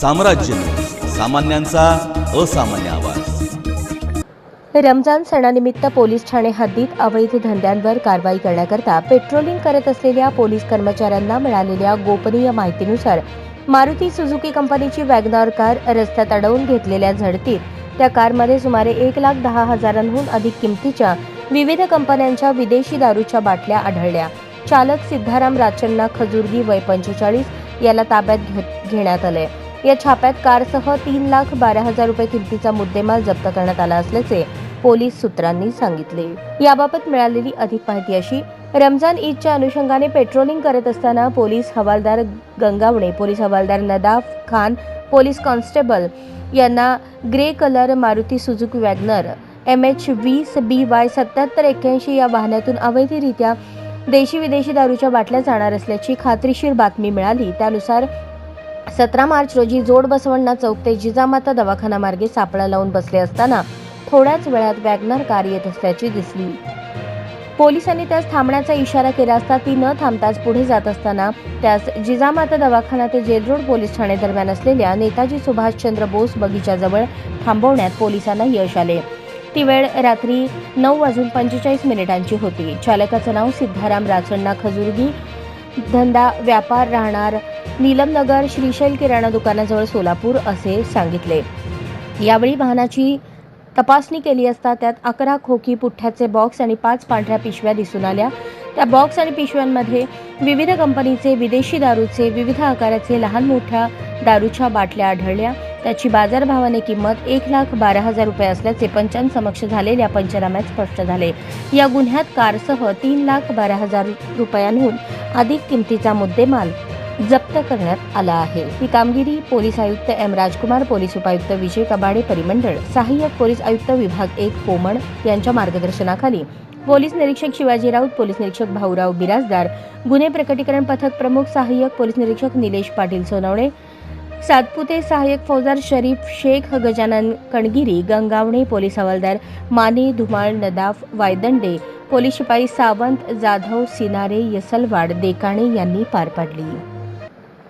साम्राज्य. सामान्यांचा असामान्य आवाज. रमजान सणानिमित्त पोलीस ठाणे हद्दीत अवैध धंद्यांवर कारवाई करण्याकरता पेट्रोलिंग करत असलेल्या पोलीस कर्मचाऱ्यांना मिळालेल्या गोपनीय माहितीनुसार मारुती सुझुकी कंपनीची वॅगनॉर कार रस्त्यात अडवून घेतलेल्या झडतीत त्या कारमध्ये सुमारे एक लाख दहा हजारांहून अधिक किमतीच्या विविध कंपन्यांच्या विदेशी दारूच्या बाटल्या आढळल्या. चालक सिद्धाराम राचन्ना खजुर्गी वय पंचेचाळीस याला ताब्यात घेण्यात आलंय. या छाप्यात कारसह तीन लाख बारा हजार रुपये किमतीचा मुद्देमाल जप्त करण्यात आला असल्याचे पोलीस सूत्रांनी सांगितले. याबाबत मिळालेली अधिक माहिती अशी रमजान ईदच्या अनुषंगाने पेट्रोलिंग करत असताना पोलीस हवालदार गंगावणे पोलीस हवालदार नदाफ खान पोलीस कॉन्स्टेबल यांना grey colour Maruti Suzuki WagonR M H वीस बी वाय सत्याहत्तर एक्क्याऐंशी या वाहनातून अवैधरित्या देशी विदेशी दारूच्या बाटल्या जाणार असल्याची खात्रीशीर बातमी मिळाली. त्यानुसार सतरा मार्च रोजी जोड बसवण्णा चौक ते जिजामाता दवाखाना मार्गे सापळा लावून बसले असताना थोड्याच वेळात वॅगनर कार येत असल्याची दिसली. पोलिसांनी त्यास थांबण्याचा इशारा केला असता ती न थांबताच पुढे जात असताना त्यास जिजामाता दवाखाना ते जेलरोड पोलीस ठाणे दरम्यान असलेल्या नेताजी सुभाषचंद्र बोस बगीच्याजवळ थांबवण्यात पोलिसांना यश आले. ती वेळ रात्री नऊ वाजून पंचेचाळीस मिनिटांची होती. चालकाचं नाव सिद्धाराम राचण्णा खजुर्गी धंदा व्यापार राहणार. नीलमनगर श्रीशैल किराणा दुकानाजवळ सोलापूर असे सांगितले. यावेळी वाहनाची तपासणी केली असता त्यात अकरा खोकी पुठ्ठ्याचे बॉक्स आणि पाच पांढऱ्या पिशव्या दिसून आल्या. त्या बॉक्स आणि पिशव्यांमध्ये विविध कंपनीचे विदेशी दारूचे विविध आकाराचे लहान मोठ्या दारूच्या बाटल्या आढळल्या. त्याची बाजारभावाने किंमत एक लाख बारा हजार रुपये असल्याचे पंचांसमक्ष झालेल्या पंचनाम्यात स्पष्ट झाले. या गुन्ह्यात कारसह तीन लाख बारा हजार रुपयांहून अधिक किमतीचा मुद्देमाल जप्त करण्यात आला आहे. ही कामगिरी पोलीस आयुक्त एम राजकुमार पोलीस उपायुक्त विजय कबाडे परिमंडळ सहाय्यक पोलीस आयुक्त विभाग एक कोमण यांच्या मार्गदर्शनाखाली. पोलीस निरीक्षक शिवाजी राऊत पोलीस निरीक्षक भाऊराव बिराजदार गुन्हे प्रकटीकरण पथक प्रमुख सहाय्यक पोलीस निरीक्षक निलेश पाटील सोनवणे सातपुते सहाय्यक फौजदार शरीफ शेख गजानन कणगिरी गंगावणे पोलीस हवालदार माने धुमाळ नदाफ वायदंडे पोलीस शिपाई सावंत जाधव सिनारे यसलवाड देकाणे यांनी पार पाडली.